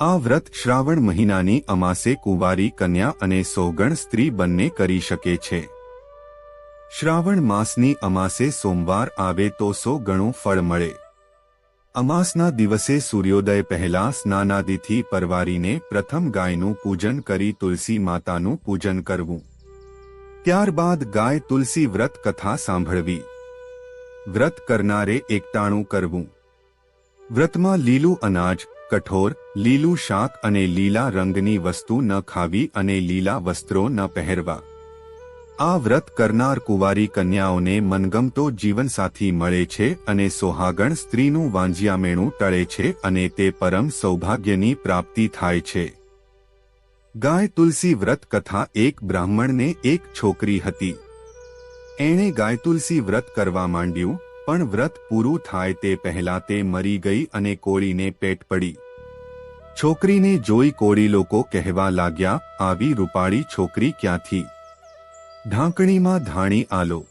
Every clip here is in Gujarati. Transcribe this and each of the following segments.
આ વ્રત શ્રાવણ મહિનાની અમાસે કુંવારી, કન્યા અને સોગણ સ્ત્રી બંને કરી શકે છે. શ્રાવણ માસની અમાસે સોમવાર આવે તો સો ગણું ફળ મળે. અમાસના દિવસે સૂર્યોદય પહેલા સ્નાનાદિથી પરવારીને પ્રથમ ગાયનું પૂજન કરી તુલસી માતાનું પૂજન કરવું. ત્યારબાદ ગાય તુલસી વ્રત કથા સાંભળવી. વ્રત કરનારે એકટાણું કરવું. વ્રતમાં લીલું અનાજ કઠોર, લીલું શાક અને લીલા રંગની વસ્તુ ન ખાવી અને લીલા વસ્ત્રો ન પહેરવા. આ વ્રત કરનાર કુંવારી કન્યાઓને મનગમતો જીવનસાથી મળે છે અને સોહાગણ સ્ત્રીનું વાંજિયામેણું ટળે છે અને તે પરમ સૌભાગ્યની પ્રાપ્તિ થાય છે. ગાય તુલસી વ્રત કથા એક બ્રાહ્મણને એક છોકરી હતી. એણે ગાય તુલસી વ્રત કરવા માંડ્યું, પણ વ્રત પૂરું થાય તે પહેલા તે મરી ગઈ અને કોળીને પેટ પડી. છોકરીને જોઈ કોળી લોકો કહેવા લાગ્યા, આવી રૂપાળી છોકરી ક્યાંથી? ઢાંકણીમાં ધાણી આલો.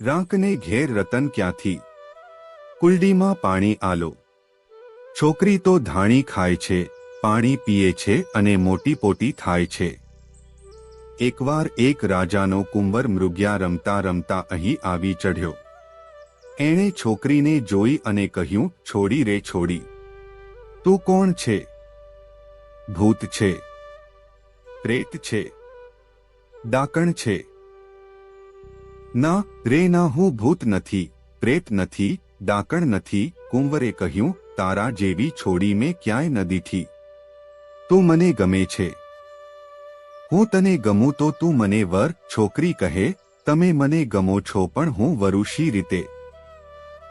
રાંકને ઘેર રતન ક્યાંથી? કુલડીમાં પાણી આલો. છોકરી તો ધાણી ખાય છે, પાણી પીએ છે અને મોટી પોટી થાય છે. એકવાર એક રાજાનો કુંવર મૃગ્યા રમતા રમતા અહીં આવી ચઢ્યો. એણે છોકરીને જોઈ અને કહ્યું, છોડી રે છોડી. તું કોણ છે? ભૂત છે. પ્રેત છે. ડાકણ છે. ના, રે ના, હું ભૂત નથી, પ્રેત નથી, ડાકણ નથી, કુંવરે કહ્યું, તારા જેવી છોડી મેં ક્યાંય નદીથી તું મને ગમે છે. હું તને ગમું તો તું મને વર, છોકરી કહે, તમે મને ગમો છો પણ હું વરુષી રીતે.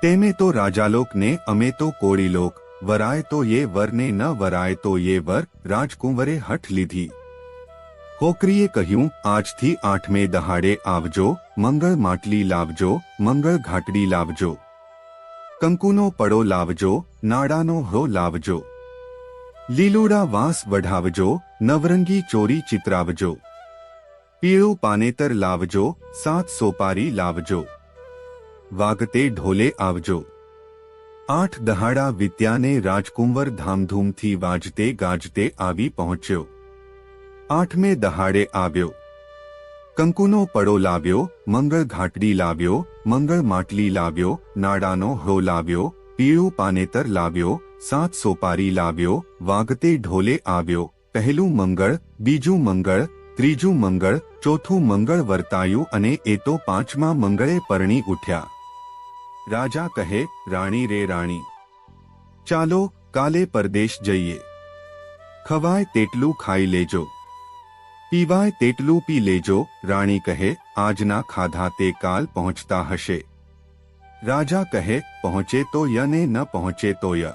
તેમે તો રાજાલોકને, અમે તો કોળીલોક. વરાય તો યે વરને ન વરાય તો યે વર રાજકુંવરે હઠ લીધી. કોકરીએ કહ્યું, આજથી આઠમે દહાડે આવજો, મંગળ માટલી લાવજો, મંગળ ઘાટડી લાવજો. કંકુનો પડો લાવજો નાડાનો હો લાવજો. લીલોડા વાંસ વઢાવજો, નવરંગી ચોરી ચિતરાવજો. પીળું પાનેતર લાવજો, સાત સોપારી લાવજો. વાગતે ઢોલે આવજો. આઠ દહાડા વિદ્યાને રાજકુંવર ધામધૂમથી વાજતે ગાજતે આવી પહોંચ્યો. આઠમે દહાડે આવ્યો. કંકુનો પડો લાવ્યો, મંગળ ઘાટડી લાવ્યો, મંગળ માટલી લાવ્યો, નાડાનો હો લાવ્યો, પીળું પાનેતર લાવ્યો, સાત સોપારી લાવ્યો, વાગતે ઢોલે આવ્યો, પહેલું મંગળ, બીજું મંગળ, ત્રીજું મંગળ, ચોથું મંગળ વર્તાયું અને એ તો પાંચમા મંગળે પરણી ઉઠ્યા. રાજા કહે, રાણી રે રાણી, ચાલો કાલે પરદેશ જઈએ. ખવાય તેટલું ખાઈ લેજો. પીવાય તેટલું પી લેજો. રાણી કહે, આજના ખાધા તે કાલ પહોંચતા હશે. રાજા કહે, પહોંચે તો યને ન પહોંચે તો ય.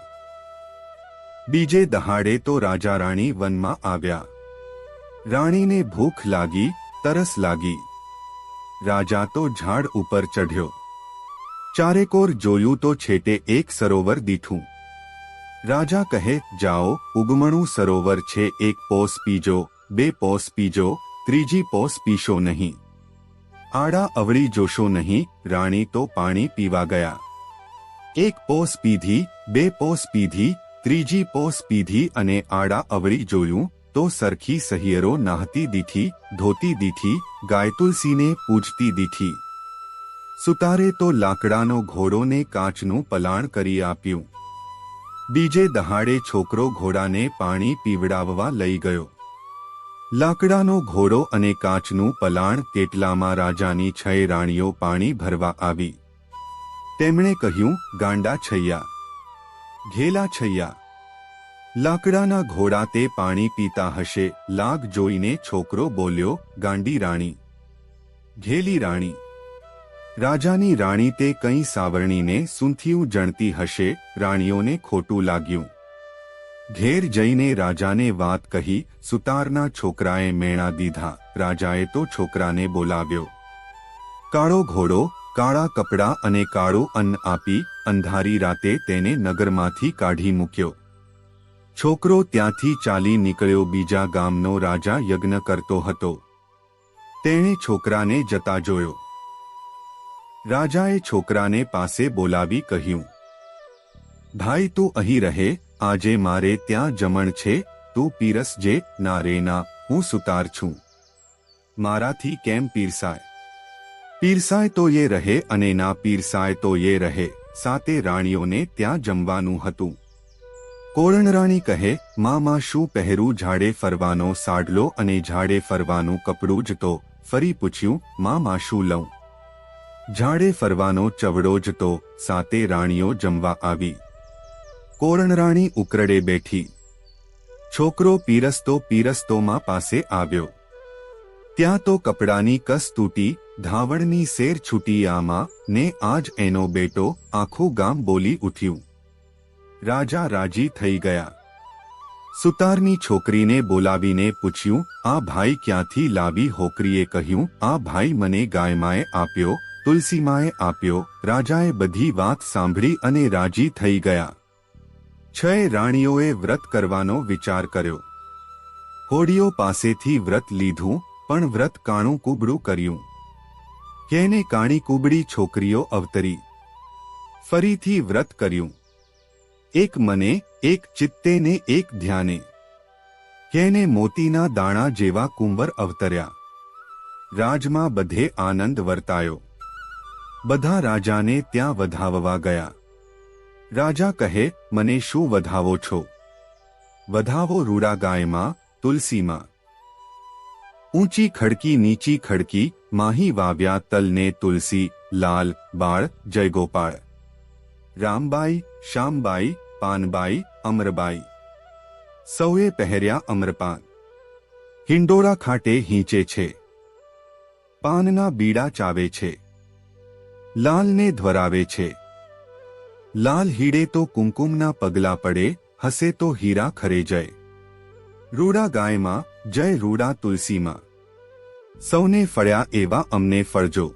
બીજે દહાડે તો રાજા રાણી વનમાં આવ્યા. રાણીને ભૂખ લાગી, તરસ લાગી. રાજા તો ઝાડ ઉપર ચઢ્યો. ચારેકોર જોયું તો છેટે એક સરોવર દીઠું. રાજા કહે, જાઓ, ઉગમણું સરોવર છે, એક પોસ પીજો, બે પોસ પીજો, ત્રીજી પોસ પીશો નહીં. આડા અવળી જોશો નહીં, રાણી તો પાણી પીવા ગયા. એક પોસ પીધી, બે પોસ પીધી, ત્રીજી પોસ પીધી અને આડા અવળી જોયું, તો સરખી સહિયરો નાહતી દીઠી, ધોતી દીઠી, ગાયતુલસીને પૂજતી દીઠી. સુતારે તો લાકડાનો ઘોડોને કાચનું પલાણ કરી આપ્યું. બીજે દહાડે છોકરો ઘોડાને પાણી પીવડાવવા લઈ ગયો. લાકડાનો ઘોડો અને કાચનું પલાણ તેટલામાં રાજાની છ રાણીઓ પાણી ભરવા આવી. તેમણે કહ્યું, ગાંડા છૈયા, ઘેલા છૈયા, લાકડાના ઘોડા તે પાણી પીતા હશે. લાગ જોઈને છોકરો બોલ્યો, ગાંડી રાણી, ઘેલી રાણી રાજાની રાણી તે કંઈ સાવરણીને સૂંથિયું જણતી હશે, રાણીઓને ખોટું લાગ્યું. ઘેર જઈને રાજાને વાત કહી, સુતારના છોકરાએ મેણા દીધા. રાજાએ તો છોકરાને બોલાવ્યો. કાળો ઘોડો, કાળા કપડાં અને કાળું અન્ન આપી, અંધારી રાતે તેને નગરમાંથી કાઢી મૂક્યો. છોકરો ત્યાંથી ચાલી નીકળ્યો બીજા ગામનો રાજા યજ્ઞ કરતો હતો. તેણે છોકરાને જતા જોયો. રાજાએ છોકરાને પાસે બોલાવી કહ્યું, ભાઈ તું અહીં રહે, આજે મારે ત્યાં જમણ છે, તું પીરસજે ના રે ના, હું સુતાર છું. મારાથી કેમ પીરસાય? પીરસાય તો એ રહે અને ના પીરસાય તો એ રહે, સાતે રાણીઓને ત્યાં જમવાનું હતું. કોળણરાણી કહે, મામા શું પહેરું ઝાડે ફરવાનો સાડલો અને ઝાડે ફરવાનું કપડું જ તો. ફરી પૂછ્યું, મામા શું લઉં? ઝાડે ફરવાનો ચવડો જ તો સાતે રાણીઓ જમવા આવી. કોરણરાણી ઉકરડે બેઠી. છોકરો પીરસતો પીરસતોમાં પાસે આવ્યો. ત્યાં તો કપડાની કસ તૂટી, ધાવણની શેર છૂટી આમાં, ને આજ એનો બેટો આખું ગામ બોલી ઉઠ્યું. રાજા રાજી થઈ ગયા. સુતારની છોકરીને બોલાવીને પૂછ્યું, આ ભાઈ ક્યાંથી લાવી? હોકરીએ કહ્યું, આ ભાઈ મને ગાયમાએ આપ્યો તુલસીમાએ આપ્યો, રાજાએ બધી વાત સાંભળી અને રાજી થઈ ગયા. છ રાણીઓએ વ્રત કરવાનો વિચાર કર્યો. હોડીઓ પાસેથી વ્રત લીધું, પણ વ્રત કાણું કુબડું કર્યું. કેને કાણી કુબડી છોકરીઓ અવતરી. ફરીથી વ્રત કર્યું. એક મને, એક ચિત્તે ને એક ધ્યાને. કેને મોતીના દાણા જેવા કુંવર અવતર્યા. રાજમાં બધે આનંદ વર્તાયો. બધા રાજાને ત્યાં વધાવવા ગયા. રાજા કહે, મને શું વધાવો છો? વધાવો રૂડા ગાયમાં તુલસીમાં. ઊંચી ખડકી, નીચી ખડકી, માહી વાવ્યા તલને તુલસી, લાલ, બાળ, જયગોપાળ. રામબાઈ શ્યામબાઈ પાનબાઈ, અમરબાઈ. સૌએ પહેર્યા અમરપાન. હિંડોરા ખાટે હીંચે છે. પાનના બીડા ચાવે છે. લાલને ધ્વરાવે છે. લાલ હીડે તો કુમકુમના પગલા પડે, હસે તો હીરા ખરે જય. રૂડા ગાયમાં, જય રૂડા તુલસીમાં. સૌને ફળ્યા એવા અમને ફળજો.